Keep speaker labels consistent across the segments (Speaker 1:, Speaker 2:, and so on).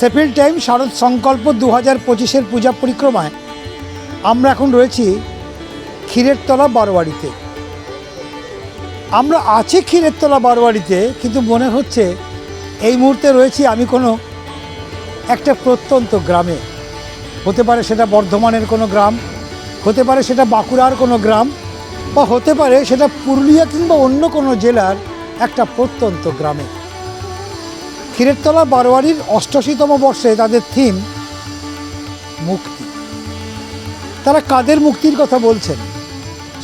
Speaker 1: সেফিল time শারদ সংকল্প দু হাজার পঁচিশের পূজা পরিক্রমায়। আমরা এখন রয়েছি ক্ষীরের তলা আমরা আছি ক্ষীরের তলা কিন্তু মনে হচ্ছে এই মুহূর্তে রয়েছি আমি কোনো একটা প্রত্যন্ত গ্রামে। হতে পারে সেটা বর্ধমানের কোনো গ্রাম, হতে পারে সেটা বাঁকুড়ার কোনো গ্রাম, বা হতে পারে সেটা পুরুলিয়া কিংবা অন্য কোনো জেলার একটা প্রত্যন্ত গ্রামে। ক্ষীরেরতলা বারোয়ারির অষ্টাশিতম বর্ষে তাদের থিম, মুক্তি। তারা কাদের মুক্তির কথা বলছেন?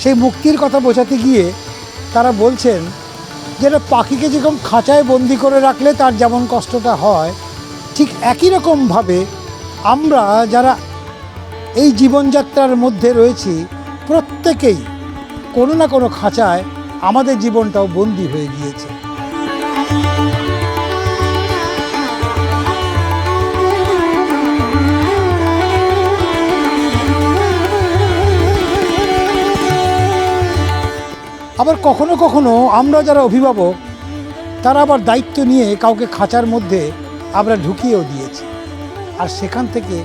Speaker 1: সেই মুক্তির কথা বোঝাতে গিয়ে তারা বলছেন যেটা পাখিকে যেরকম খাঁচায় বন্দি করে রাখলে তার যেমন কষ্টটা হয়, ঠিক একই রকমভাবে আমরা যারা এই জীবনযাত্রার মধ্যে রয়েছি, প্রত্যেকেই কোনো না কোনো খাঁচায় আমাদের জীবনটাও বন্দি হয়ে গিয়েছে। আবার কখনো কখনো আমরা যারা অভিভাবক, তারা আবার দায়িত্ব নিয়ে কাউকে খাঁচার মধ্যে আমরা ঢুকিয়েও দিয়েছি। আর সেখান থেকে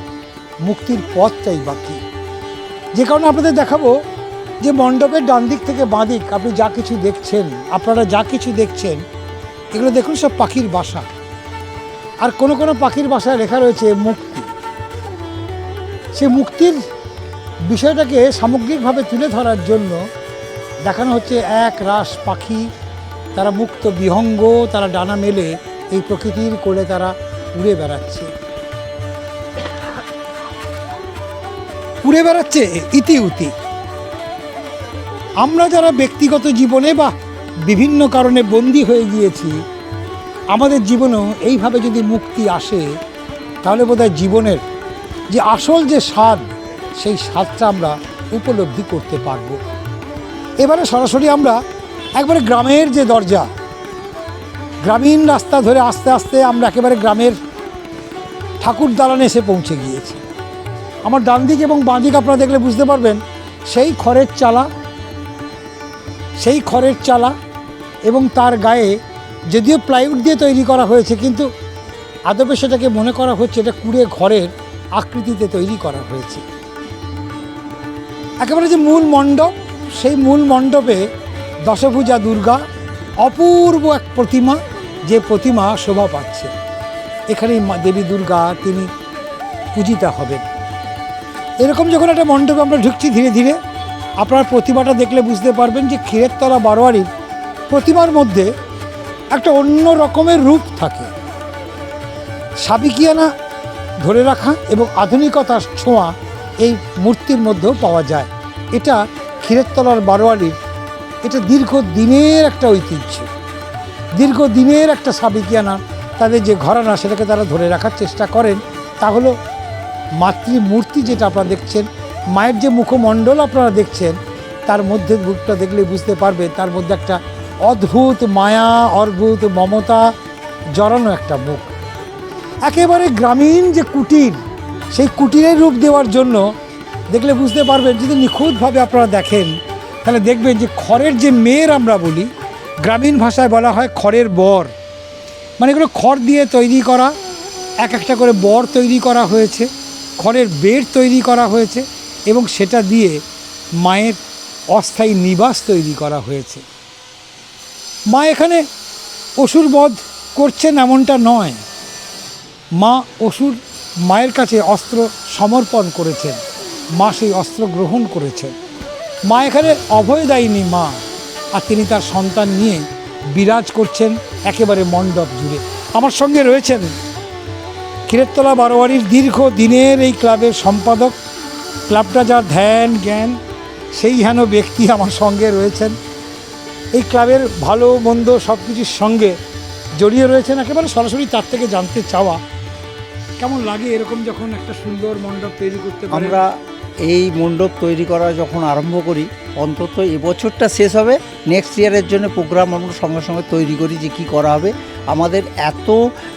Speaker 1: মুক্তির পথটাই বাকি। যে কারণে আপনাদের দেখাবো যে মণ্ডপের ডান দিক থেকে বাঁ দিক আপনি যা কিছু দেখছেন, আপনারা যা কিছু দেখছেন, এগুলো দেখুন সব পাখির বাসা। আর কোনো কোনো পাখির বাসায় লেখা রয়েছে মুক্তি। সে মুক্তির বিষয়টাকে সামগ্রিকভাবে তুলে ধরার জন্য দেখানো হচ্ছে এক রাস পাখি, তারা মুক্ত বিহঙ্গ, তারা ডানা মেলে, এই প্রকৃতির কোলে তারা উড়ে বেড়াচ্ছে। উড়ে বেড়াচ্ছে ইতি উতি। আমরা যারা ব্যক্তিগত জীবনে বা বিভিন্ন কারণে বন্দী হয়ে গিয়েছি, আমাদের জীবনেও এইভাবে যদি মুক্তি আসে, তাহলে বোধহয় জীবনের যে আসল যে স্বাদ, সেই স্বাদটা আমরা উপলব্ধি করতে পারব। এবারে সরাসরি আমরা একবারে গ্রামের যে দরজা, গ্রামীণ রাস্তা ধরে আস্তে আস্তে আমরা একেবারে গ্রামের ঠাকুর দালানে এসে পৌঁছে গিয়েছি। আমার ডান দিক এবং বাঁ দিক আপনারা দেখলে বুঝতে পারবেন, সেই খড়ের চালা, সেই খড়ের চালা এবং তার গায়ে যদিও প্লাইউড দিয়ে তৈরি করা হয়েছে, কিন্তু আদবে সেটাকে মনে করা হচ্ছে এটা কুড়ে ঘরের আকৃতিতে তৈরি করা হয়েছে। একেবারে যে মূল মণ্ডপ সেই মূল মণ্ডপে দশভূজা দুর্গা অপূর্ব এক প্রতিমা, যে প্রতিমা শোভা পাচ্ছে। এখানেই দেবী দুর্গা তিনি পূজিতা হবেন। এরকম যখন একটা মণ্ডপে আমরা ঢুকছি ধীরে ধীরে, আপনার প্রতিমাটা দেখলে বুঝতে পারবেন যে ক্ষীরেরতলা বারোয়ারির প্রতিমার মধ্যে একটা অন্য রকমের রূপ থাকে। সাবিকিয়ানা ধরে রাখা এবং আধুনিকতার ছোঁয়া এই মূর্তির মধ্যেও পাওয়া যায়। এটা ক্ষীরেরতলার বারোয়ারির এটা দীর্ঘ দিনের একটা ঐতিহ্য। দীর্ঘ দিনের একটা সাবিকিয়ানা, তাদের যে ঘরানা সেটাকে তারা ধরে রাখার চেষ্টা করেন। তা হলো মাতৃমূর্তি যেটা আপনারা দেখছেন, মায়ের যে মুখমণ্ডল আপনারা দেখছেন, তার মধ্যে রূপটা দেখলে বুঝতে পারবে, তার মধ্যে একটা অদ্ভুত মায়া, অদ্ভুত মমতা জড়ানো একটা মুখ। একেবারে গ্রামীণ যে কুটির, সেই কুটিরের রূপ দেওয়ার জন্য দেখলে বুঝতে পারবেন, যদি নিখুঁতভাবে আপনারা দেখেন, তাহলে দেখবেন যে খড়ের যে মেয়ের আমরা বলি, গ্রামীণ ভাষায় বলা হয় খড়ের বর। মানে এগুলো খড় দিয়ে তৈরি করা, এক একটা করে বর তৈরি করা হয়েছে, খড়ের বেড তৈরি করা হয়েছে, এবং সেটা দিয়ে মায়ের অস্থায়ী নিবাস তৈরি করা হয়েছে। মা এখানে অসুর বধ করছেন এমনটা নয়। মা অসুর মায়ের কাছে অস্ত্র সমর্পণ করেছেন। মা সেই অস্ত্র গ্রহণ করেছেন। মা এখানে অভয়দায়িনী মা, আর তিনি তার সন্তান নিয়ে বিরাজ করছেন একেবারে মণ্ডপ জুড়ে। আমার সঙ্গে রয়েছেন ক্ষীরেরতলা বারোয়ারির দীর্ঘ দিনের এই ক্লাবের সম্পাদক, ক্লাবটা যার ধ্যান, জ্ঞান, সেই হেন ব্যক্তি আমার সঙ্গে রয়েছেন। এই ক্লাবের ভালো, মন্দ সব কিছুর সঙ্গে জড়িয়ে রয়েছেন একেবারে সরাসরি তার থেকে জানতে চাওয়া। কেমন লাগে এরকম যখন একটা সুন্দর মণ্ডপ তৈরি করতে
Speaker 2: আমরা এই মণ্ডপ তৈরি করা যখন আরম্ভ করি, অন্তত এবছরটা শেষ হবে নেক্সট ইয়ারের জন্য প্রোগ্রাম আমরা সঙ্গে সঙ্গে তৈরি করি যে কী করা হবে। আমাদের এত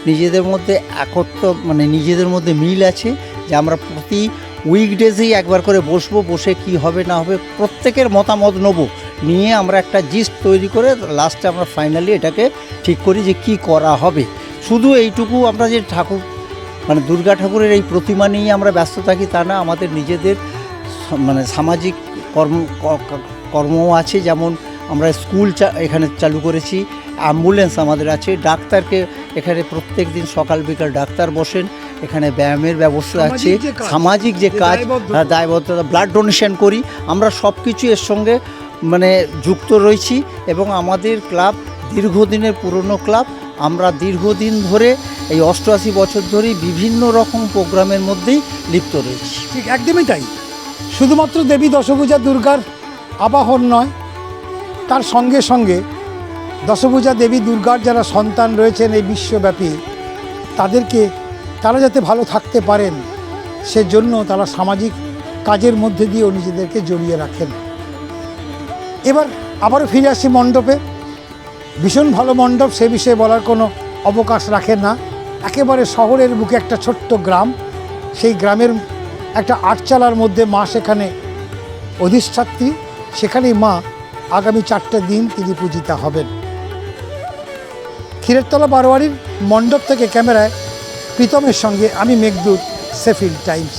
Speaker 2: নিজেদের মধ্যে একত্র মানে নিজেদের মধ্যে মিল আছে যে আমরা প্রতি উইকডেজেই একবার করে বসবো, বসে কি হবে, না হবে, প্রত্যেকের মতামত নেব। নিয়ে আমরা একটা জিস্ট তৈরি করে লাস্টে আমরা ফাইনালি এটাকে ঠিক করি যে কি করা হবে। শুধু এইটুকু আমরা যে ঠাকুর মানে দুর্গা ঠাকুরের এই প্রতিমা নিয়েই আমরা ব্যস্ত থাকি তা না আমাদের নিজেদের মানে সামাজিক কর্ম ক- ক- কর্মও আছে। যেমন আমরা স্কুল চা- এখানে চালু করেছি অ্যাম্বুলেন্স আমাদের আছে। ডাক্তারকে এখানে প্রত্যেক দিন সকাল বিকাল ডাক্তার বসেন। এখানে ব্যায়ামের ব্যবস্থা আছে।
Speaker 1: সামাজিক যে
Speaker 2: কাজ,
Speaker 1: দায়বদ্ধতা।
Speaker 2: হ্যাঁ, দায়বদ্ধতা ব্লাড ডোনেশন করি। আমরা সব কিছু এর সঙ্গে মানে যুক্ত রয়েছি এবং আমাদের ক্লাব দীর্ঘদিনের পুরনো ক্লাব আমরা দীর্ঘদিন ধরে এই অষ্টআশি বছর ধরেই বিভিন্ন রকম প্রোগ্রামের মধ্যেই লিপ্ত রয়েছি।
Speaker 1: ঠিক একদমই তাই। শুধুমাত্র দেবী দশভূজা দুর্গার আবাহন নয়, তার সঙ্গে সঙ্গে দশভূজা দেবী দুর্গার যারা সন্তান রয়েছেন এই বিশ্বব্যাপী, তাদেরকে তারা যাতে ভালো থাকতে পারেন, সেজন্য তারা সামাজিক কাজের মধ্যে দিয়েও নিজেদেরকে জড়িয়ে রাখেন। এবার আবারও ফিরে আসি মণ্ডপে। ভীষণ ভালো মণ্ডপ, সে বিষয়ে বলার কোনো অবকাশ রাখে না। একেবারে শহরের বুকে একটা ছোট্ট গ্রাম। সেই গ্রামের একটা আটচালার মধ্যে মা সেখানে অধিষ্ঠাত্রী। সেখানেই মা আগামী চারটে দিন তিনি পূজিতা হবেন। ক্ষীরেরতলা বারোয়ারির মণ্ডপ থেকে ক্যামেরায় প্রীতমের সঙ্গে আমি মেঘদূত সেফিল টাইমস।